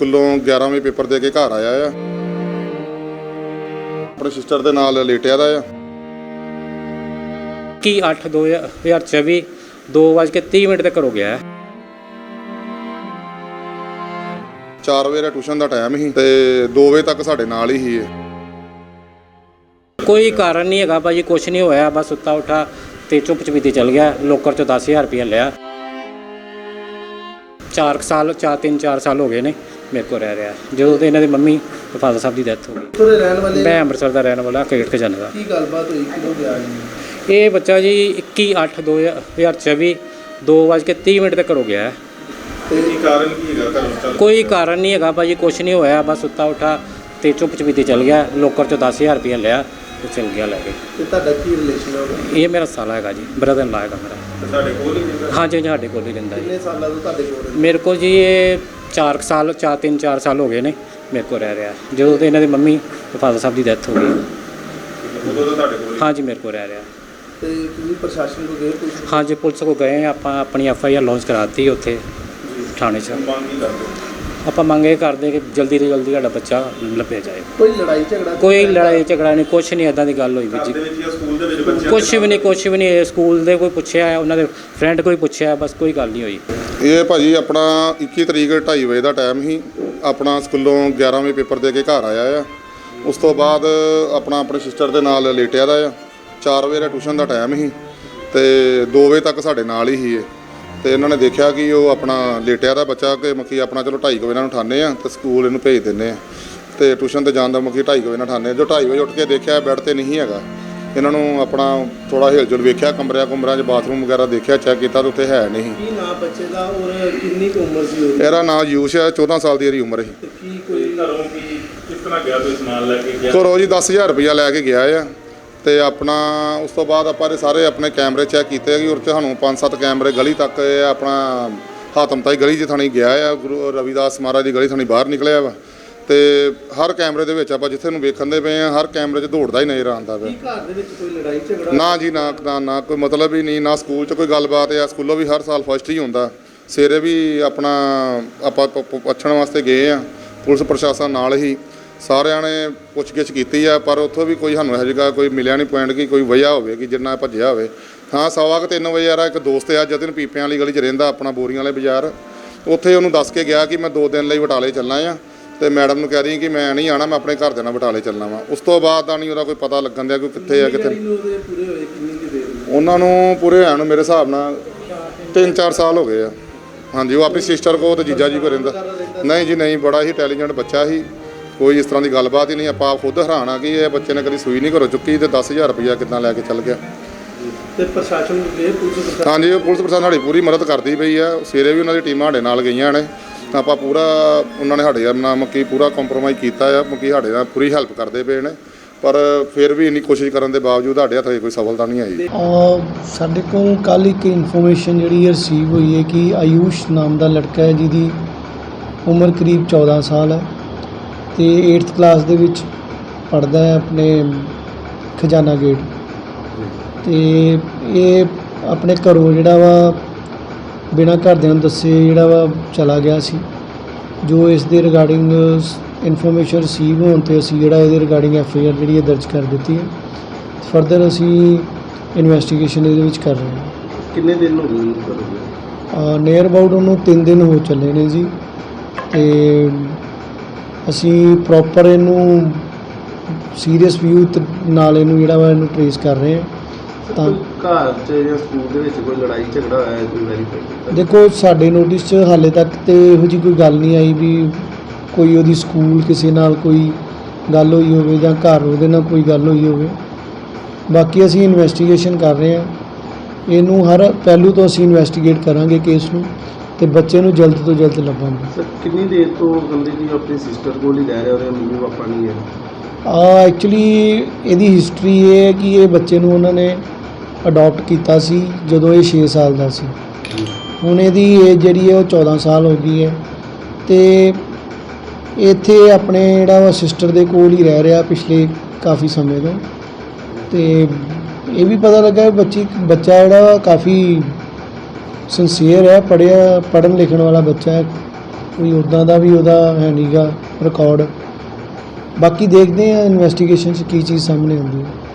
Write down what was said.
ਸਕੂਲੋਂ 11 ਵਜੇ ਪੇਪਰ ਦੇ ਕੇ ਘਰ ਆਇਆ ਆ। ਆਪਣੇ ਸਿਸਟਰ ਦੇ ਨਾਲ ਲੇਟਿਆ ਦਾ ਆ। ਕੀ 8 2024 2:30 ਮਿੰਟ ਤੇ ਘਰੋਂ ਗਿਆ ਹੈ। 4 ਵਜੇ ਦਾ ਟਿਊਸ਼ਨ ਦਾ ਟਾਈਮ ਸੀ ਤੇ 2 ਵਜੇ ਤੱਕ ਸਾਡੇ ਨਾਲ ਹੀ ਸੀ ਕੋਈ ਕਾਰਨ ਨਹੀਂ ਹੈਗਾ ਭਾਜੀ ਕੁਝ ਨਹੀਂ ਹੋਇਆ ਬਸ ਸੁੱਤਾ ਉਠਾ ਤੇ ਚੁੱਪ ਚਪੀਤੇ ਚਲ ਗਿਆ ਲੋਕਰ ਚੋਂ 10000 ਰੁਪਇਆ ਲਿਆ। 4 ਸਾਲ 4 3 4 ਸਾਲ ਹੋ ਗਏ ਨੇ। ਮੇਰੇ ਕੋਲ ਰਹਿ ਰਿਹਾ। ਜਦੋਂ ਤੇ ਇਹਨਾਂ ਦੀ ਮੰਮੀ ਤੇ ਫਾਦਰ ਸਾਹਿਬ ਦੀ ਡੈਥ ਹੋ ਗਈ। ਦੇ ਰਹਿਣ ਵਾਲੇ ਮੈਂ ਅੰਮ੍ਰਿਤਸਰ ਦਾ ਰਹਿਣ ਵਾਲਾ ਖੇਡ ਕੇ ਜਾਂਦਾ ਕੀ ਗੱਲਬਾਤ ਹੋਈ? ਕਿਦੋਂ ਗਿਆ ਜੀ ਇਹ ਬੱਚਾ ਜੀ 21 8 2024 2:30 ਮਿੰਟ ਤੇ ਘਰੋਂ ਗਿਆ। ਹੈ ਤੇ ਕਾਰਨ ਕੀ ਹੈਗਾ ਘਰ ਕੋਈ ਕਾਰਨ ਨਹੀਂ ਹੈਗਾ ਭਾਜੀ ਕੁਝ ਨਹੀਂ ਹੋਇਆ। ਬਸ ਸੁੱਤਾ ਉਠਾ ਤੇ ਚੁੱਪ ਚਪੀਤੇ ਚਲ ਗਿਆ। ਲੋਕਰ ਚੋਂ 10000 ਰੁਪਇਆ ਲਿਆ ਤੇ ਚਲ ਗਿਆ ਲੈ ਕੇ ਤੇ ਤੁਹਾਡਾ ਕੀ ਰਿਲੇਸ਼ਨ ਹੋਗਾ ਇਹ ਮੇਰਾ ਸਾਲਾ ਹੈਗਾ ਜੀ ਬ੍ਰਦਰ ਲਾ ਹੈਗਾ ਮੇਰਾ। ਸਾਡੇ ਕੋਲ ਹੀ ਹਾਂਜੀ ਜੀ, ਸਾਡੇ ਕੋਲ ਹੀ ਰਹਿੰਦਾ ਜੀ। ਕਿੰਨੇ ਸਾਲਾਂ ਤੋਂ ਤੁਹਾਡੇ ਕੋਲ ਰਹਿੰਦਾ? ਮੇਰੇ ਕੋਲ ਜੀ ਇਹ 4 ਸਾਲ 4 3 4 ਸਾਲ ਹੋ ਗਏ ਨੇ ਮੇਰੇ ਕੋਲ ਰਹਿ ਰਿਹਾ। ਜਦੋਂ ਤੇ ਇਹਨਾਂ ਦੀ ਮੰਮੀ ਤੇ ਫਾਦਰ ਸਾਹਿਬ ਦੀ ਡੈਥ ਹੋ ਗਈ। ਉਦੋਂ ਤਾਂ ਤੁਹਾਡੇ ਕੋਲ ਹਾਂਜੀ ਮੇਰੇ ਕੋਲ ਰਹਿ ਰਿਹਾ। ਤੇ ਤੁਸੀਂ ਪ੍ਰਸ਼ਾਸਨ ਕੋਲ ਗਏ ਕੋਈ? ਹਾਂਜੀ ਪੁਲਿਸ ਕੋਲ ਗਏ ਆਪਾਂ ਆਪਣੀ ਐਫ ਆਈ ਆਰ ਲਾਂਚ ਕਰਾਤੀ ਉੱਥੇ ਥਾਣੇ 'ਚ। ਮੰਗ ਕੀ ਕਰਦੇ ਆਪਾਂ ਮੰਗ ਇਹ ਕਰਦੇ ਕਿ ਜਲਦੀ ਤੋਂ ਜਲਦੀ ਸਾਡਾ ਬੱਚਾ ਲੱਭਿਆ ਜਾਏ। ਕੋਈ ਲੜਾਈ ਝਗੜਾ? ਕੋਈ ਲੜਾਈ ਝਗੜਾ ਨਹੀਂ ਕੁਛ ਨਹੀਂ ਇਦਾਂ ਦੀ ਗੱਲ ਹੋਈ ਵੀ ਜੀ। ਵਿੱਚ ਜਾਂ ਸਕੂਲ ਦੇ ਕੁਛ ਵੀ ਨਹੀਂ ਕੁਛ ਵੀ ਨਹੀਂ ਸਕੂਲ ਦੇ ਕੋਈ ਪੁੱਛਿਆ ਉਹਨਾਂ ਦੇ ਫਰੈਂਡ ਕੋਈ ਪੁੱਛਿਆ ਬਸ ਕੋਈ ਗੱਲ ਨਹੀਂ ਹੋਈ। ਇਹ ਭਾਜੀ ਆਪਣਾ 21 ਤਰੀਕ 2:30 ਵਜੇ ਦਾ ਟਾਈਮ ਸੀ। ਆਪਣਾ ਸਕੂਲੋਂ 11 ਵਜੇ ਪੇਪਰ ਦੇ ਕੇ ਘਰ ਆਇਆ ਆ। ਉਸ ਤੋਂ ਬਾਅਦ ਆਪਣਾ ਆਪਣੇ ਸਿਸਟਰ ਦੇ ਨਾਲ ਲੇਟਿਆ ਦਾ ਆ। 4 ਵਜੇ ਦਾ ਟਿਊਸ਼ਨ ਦਾ ਟਾਈਮ ਸੀ ਤੇ 2 ਵਜੇ ਤੱਕ ਸਾਡੇ ਨਾਲ ਹੀ ਸੀ ਇਹ। ਤੇ ਇਹਨਾਂ ਨੇ ਦੇਖਿਆ ਕਿ ਉਹ ਆਪਣਾ ਲੇਟਿਆ ਦਾ ਬੱਚਾ ਕਿ ਮੱਕੀ ਆਪਣਾ ਚਲੋ 2:30 ਵਜੇ ਇਹਨਾਂ ਨੂੰ ਉਠਾਉਂਦੇ ਆ ਤੇ ਸਕੂਲ ਇਹਨੂੰ ਭੇਜ ਦਿੰਦੇ ਆ। ਤੇ ਟਿਊਸ਼ਨ ਤੇ ਜਾਣ ਦਾ ਮੱਕੀ 2:30 ਵਜੇ ਨਾਲ ਉਠਾਉਂਦੇ ਆ। ਜੋ 2:30 ਵਜੇ ਉੱਠ ਕੇ ਦੇਖਿਆ ਬੈੱਡ ਤੇ ਨਹੀਂ ਹੈਗਾ। ਇਹਨਾਂ ਨੂੰ ਆਪਣਾ ਥੋੜਾ ਹਿਲਜੁਲ ਵੇਖਿਆ ਕਮਰਿਆਂ ਕੁਮਰਿਆਂ 'ਚ ਬਾਥਰੂਮ ਵਗੈਰਾ ਦੇਖਿਆ ਚੈੱਕ ਕੀਤਾ ਤਾਂ ਉੱਥੇ ਹੈ ਨਹੀਂ ਕੀ ਨਾਂ ਬੱਚੇ ਦਾ ਔਰ ਕਿੰਨੀ ਕੁ ਉਮਰ ਸੀ ਉਹਦੀ? ਇਹਦਾ ਨਾਮ ਯੂਸ਼ ਹੈ 14 ਸਾਲ ਦੀ ਇਹਦੀ ਉਮਰ ਸੀ। ਤੇ ਕੀ ਕੋਈ ਘਰੋਂ ਕੀ ਕਿਸ ਤਰ੍ਹਾਂ ਗਿਆ ਕੋਈ ਸਮਾਨ ਲੈ ਕੇ ਗਿਆ? ਘਰੋਂ ਜੀ 10000 ਰੁਪਇਆ ਲੈ ਕੇ ਗਿਆ ਆ। ਤੇ ਆਪਣਾ ਉਸ ਤੋਂ ਬਾਅਦ ਆਪਾਂ ਇਹ ਸਾਰੇ ਆਪਣੇ ਕੈਮਰੇ ਚੈੱਕ ਕੀਤੇ ਕਿ ਉਹ 'ਚ ਸਾਨੂੰ ਪੰਜ ਸੱਤ ਕੈਮਰੇ ਗਲੀ ਤੱਕ ਇਹ ਆਪਣਾ ਹਾਤਮ ਤਾਈ ਗਲੀ 'ਚ ਥਾਣੀ ਗਿਆ ਆ। ਗੁਰੂ ਰਵਿਦਾਸ ਮਹਾਰਾਜ ਦੀ ਗਲੀ ਥਾਣੀ ਬਾਹਰ ਨਿਕਲਿਆ ਵਾ। ਤੇ ਹਰ ਕੈਮਰੇ ਦੇ ਵਿੱਚ ਆਪਾਂ ਜਿੱਥੇ ਨੂੰ ਵੇਖਣ ਦੇ ਪਏ ਆ ਹਰ ਕੈਮਰੇ 'ਚ ਦੌੜਦਾ ਹੀ ਨਜ਼ਰ ਆਉਂਦਾ ਪਿਆ। ਕੀ ਘਰ ਦੇ ਵਿੱਚ ਕੋਈ ਲੜਾਈ ਝਗੜਾ? ਨਾ ਜੀ ਨਾ ਨਾ ਨਾ ਕੋਈ ਮਤਲਬ ਹੀ ਨਹੀਂ ਨਾ ਸਕੂਲ 'ਚ ਕੋਈ ਗੱਲਬਾਤ ਆ। ਸਕੂਲੋਂ ਵੀ ਹਰ ਸਾਲ ਫਸਟ ਹੀ ਹੁੰਦਾ। ਸਵੇਰੇ ਵੀ ਆਪਣਾ ਆਪਾਂ ਪ- ਪ- ਪੁੱਛਣ ਵਾਸਤੇ ਗਏ ਆ। ਪੁਲਿਸ ਪ੍ਰਸ਼ਾਸਨ ਨਾਲ ਹੀ। ਸਾਰਿਆਂ ਨੇ ਪੁੱਛਗਿੱਛ ਕੀਤੀ ਆ ਪਰ ਉੱਥੋਂ ਵੀ ਕੋਈ ਸਾਨੂੰ ਇਹੋ ਜਿਹਾ ਕੋਈ ਮਿਲਿਆ ਨਹੀਂ ਪੁਆਇੰਟ ਕਿ ਕੋਈ ਵਜ੍ਹਾ ਹੋਵੇ ਕਿ ਜਿੰਨਾ ਭੱਜਿਆ ਹੋਵੇ। ਹਾਂ ਸਵਾ ਕੁ ਤਿੰਨ ਵਜੇ ਯਾਰ ਇੱਕ ਦੋਸਤ ਆ ਜਤਨ ਪੀਪਿਆਂ ਵਾਲੀ ਗਲੀ 'ਚ ਰਹਿੰਦਾ ਆਪਣਾ ਬੋਰੀਆਂ ਵਾਲੇ ਬਾਜ਼ਾਰ। ਉੱਥੇ ਉਹਨੂੰ ਦੱਸ ਕੇ ਗਿਆ ਕਿ ਮੈਂ ਦੋ ਦਿਨ ਲਈ ਬਟਾਲੇ ਚੱਲਣਾ ਆ। ਤੇ ਮੈਡਮ ਨੂੰ ਕਹਿ ਰਹੀ ਕਿ ਮੈਂ ਨਹੀਂ ਆਣਾ ਮੈਂ ਆਪਣੇ ਘਰ ਦੇ ਨਾਲ ਬਟਾਲੇ ਚੱਲਣਾ ਵਾ। ਉਸ ਤੋਂ ਬਾਅਦ ਦਾ ਨਹੀਂ ਉਹਦਾ ਕੋਈ ਪਤਾ ਲੱਗਣ ਦਿਆ ਕਿ ਕਿੱਥੇ ਆ ਕਿੱਥੇ? ਉਹਨਾਂ ਨੂੰ ਪੂਰੇ ਹੋਣ ਨੂੰ? ਮੇਰੇ ਹਿਸਾਬ ਨਾਲ 3-4 ਸਾਲ ਹੋ ਗਏ ਆ। ਹਾਂਜੀ ਉਹ ਆਪਣੀ ਸਿਸਟਰ ਕੋ ਤੇ ਜੀਜਾ ਜੀ ਕੋ ਰਹਿੰਦਾ। ਨਹੀਂ ਜੀ ਨਹੀਂ ਬੜਾ ਹੀ ਇੰਟੈਲੀਜੈਂਟ ਬੱਚਾ ਸੀ। ਕੋਈ ਇਸ ਤਰ੍ਹਾਂ ਦੀ ਗੱਲਬਾਤ ਹੀ ਨਹੀਂ ਆਪਾਂ ਆਪ ਖੁਦ ਹੈਰਾਨ ਆ ਕਿ ਇਹ ਬੱਚੇ ਨੇ ਕਦੀ ਸੂਈ ਨਹੀਂ ਘਰੋਂ ਚੁੱਕੀ ਤੇ 10000 ਰੁਪਇਆ ਕਿੱਦਾਂ ਲੈ ਕੇ ਚੱਲ ਗਿਆ। ਤੇ ਪ੍ਰਸ਼ਾਸਨ ਗਏ ਪੁਲਿਸ ਪ੍ਰਸ਼ਾਸਨ ਹਾਂਜੀ ਉਹ ਪੁਲਿਸ ਪ੍ਰਸ਼ਾਸਨ ਸਾਡੀ ਪੂਰੀ ਮਦਦ ਕਰਦੀ ਪਈ ਆ। ਸਵੇਰੇ ਵੀ ਉਹਨਾਂ ਦੀ ਟੀਮਾਂ ਸਾਡੇ ਨਾਲ ਗਈਆਂ ਨੇ। ਤਾਂ ਆਪਾਂ ਪੂਰਾ ਉਹਨਾਂ ਨੇ ਸਾਡੇ ਨਾਲ ਮੱਕੀ ਪੂਰਾ ਕੰਪਰੋਮਾਈਜ਼ ਕੀਤਾ ਆ ਮੱਕੀ ਸਾਡੇ ਨਾਲ ਪੂਰੀ ਹੈਲਪ ਕਰਦੇ ਪਏ ਨੇ, ਪਰ ਫਿਰ ਵੀ ਇੰਨੀ ਕੋਸ਼ਿਸ਼ ਕਰਨ ਦੇ ਬਾਵਜੂਦ ਸਾਡੇ ਹੱਥ 'ਚ ਕੋਈ ਸਫਲਤਾ ਨਹੀਂ ਆਈ। ਸਾਡੇ ਕੋਲ ਕੱਲ ਇੱਕ ਇਨਫੋਰਮੇਸ਼ਨ ਜਿਹੜੀ ਰਿਸੀਵ ਹੋਈ ਹੈ ਕਿ ਆਯੂਸ਼ ਨਾਮ ਦਾ ਲੜਕਾ ਹੈ ਜਿਹਦੀ ਉਮਰ ਕਰੀਬ 14 ਸਾਲ ਹੈ ਤੇ 8th ਕਲਾਸ ਦੇ ਵਿੱਚ ਪੜਦਾ ਹੈ ਆਪਣੇ ਖਜ਼ਾਨਾ ਗੇਟ ਤੇ ਇਹ ਆਪਣੇ ਘਰੋਂ ਜਿਹੜਾ ਵਾ ਬਿਨਾਂ ਘਰਦਿਆਂ ਨੂੰ ਦੱਸੇ ਜਿਹੜਾ ਵਾ ਚਲਾ ਗਿਆ ਸੀ। ਜੋ ਇਸ ਦੇ ਰਿਗਾਰਡਿੰਗ ਇਨਫੋਰਮੇਸ਼ਨ ਰਿਸੀਵ ਹੋਣ ਤੇ ਅਸੀਂ ਜਿਹੜਾ ਇਹਦੇ ਰਿਗਾਰਡਿੰਗ ਐਫ ਆਈ ਆਰ ਜਿਹੜੀ ਹੈ ਦਰਜ ਕਰ ਦਿੱਤੀ ਹੈ ਫਰਦਰ ਅਸੀਂ ਇਨਵੈਸਟੀਗੇਸ਼ਨ ਇਹਦੇ ਵਿੱਚ ਕਰ ਰਹੇ ਹਾਂ। ਕਿੰਨੇ ਦਿਨ ਹੋ ਗਏ ਕਰੋਗੇ ਨੀਅਰ ਅਬਾਊਟ ਉਹਨੂੰ 3 ਦਿਨ ਹੋ ਚੱਲੇ ਨੇ ਜੀ। ਤੇ ਅਸੀਂ ਪ੍ਰੋਪਰ ਇਹਨੂੰ ਸੀਰੀਅਸ ਵਿਊ ਨਾਲ ਇਹਨੂੰ ਜਿਹੜਾ ਵਾ ਇਹਨੂੰ ਟ੍ਰੇਸ ਕਰ ਰਹੇ ਹਾਂ। ਤਾਂ ਘਰ 'ਚ ਜਾਂ ਸਕੂਲ ਦੇ ਵਿੱਚ ਕੋਈ ਲੜਾਈ ਝਗੜਾ ਹੋਇਆ ਹੈ ਕੋਈ ਵੈਰੀਫਾਈ ਕੀਤਾ ਦੇਖੋ ਸਾਡੇ ਨੋਟਿਸ 'ਚ ਹਾਲੇ ਤੱਕ ਤੇ ਇਹੋ ਜੀ ਕੋਈ ਗੱਲ ਨਹੀਂ ਆਈ ਵੀ ਕੋਈ ਉਹਦੀ ਸਕੂਲ ਕਿਸੇ ਨਾਲ ਕੋਈ ਗੱਲ ਹੋਈ ਹੋਵੇ ਜਾਂ ਘਰ ਉਹਦੇ ਨਾਲ ਕੋਈ ਗੱਲ ਹੋਈ ਹੋਵੇ। ਬਾਕੀ ਅਸੀਂ ਇਨਵੈਸਟੀਗੇਸ਼ਨ ਕਰ ਰਹੇ ਹਾਂ। ਇਹਨੂੰ ਹਰ ਪਹਿਲੂ ਤੋਂ ਅਸੀਂ ਇਨਵੈਸਟੀਗੇਟ ਕਰਾਂਗੇ ਕੇਸ ਨੂੰ ਤੇ ਬੱਚੇ ਨੂੰ ਜਲਦ ਤੋਂ ਜਲਦ ਲੱਭਾਂਗੇ। ਸਰ ਕਿੰਨੀ ਦੇਰ ਤੋਂ ਕਹਿੰਦੇ ਜੀ ਆਪਣੀ ਸਿਸਟਰ ਕੋਲ ਹੀ ਰਹਿ ਰਹੇ ਉਹਦੇ ਮੰਮੀ ਪਾਪਾ ਨਹੀਂ ਹੈ? ਐਕਚੁਅਲੀ ਇਹਦੀ ਹਿਸਟਰੀ ਇਹ ਹੈ ਕਿ ਇਹ ਬੱਚੇ ਨੂੰ ਉਹਨਾਂ ਨੇ ਅਡਾਪਟ ਕੀਤਾ ਸੀ ਜਦੋਂ ਇਹ 6 ਸਾਲ ਦਾ ਸੀ। ਹੁਣ ਇਹਦੀ ਏਜ ਜਿਹੜੀ ਹੈ ਉਹ 14 ਸਾਲ ਹੋ ਗਈ ਹੈ ਤੇ ਇੱਥੇ ਆਪਣੇ ਜਿਹੜਾ ਵਾ ਸਿਸਟਰ ਦੇ ਕੋਲ ਹੀ ਰਹਿ ਰਿਹਾ ਪਿਛਲੇ ਕਾਫੀ ਸਮੇਂ ਤੋਂ। ਤੇ ਇਹ ਵੀ ਪਤਾ ਲੱਗਾ ਬੱਚੀ, ਬੱਚਾ ਜਿਹੜਾ ਵਾ ਕਾਫੀ ਸਿੰਸੀਅਰ ਹੈ ਪੜਿਆ ਪੜਨ ਲਿਖਣ ਵਾਲਾ ਬੱਚਾ ਹੈ। ਕੋਈ ਉੱਦਾਂ ਦਾ ਵੀ ਉਹਦਾ ਹੈ ਨਹੀਂਗਾ ਰਿਕਾਰਡ ਬਾਕੀ ਦੇਖਦੇ ਆ ਇਨਵੈਸਟੀਗੇਸ਼ਨ 'ਚ ਕੀ ਚੀਜ਼ ਸਾਹਮਣੇ ਆਉਂਦੀ ਹੈ।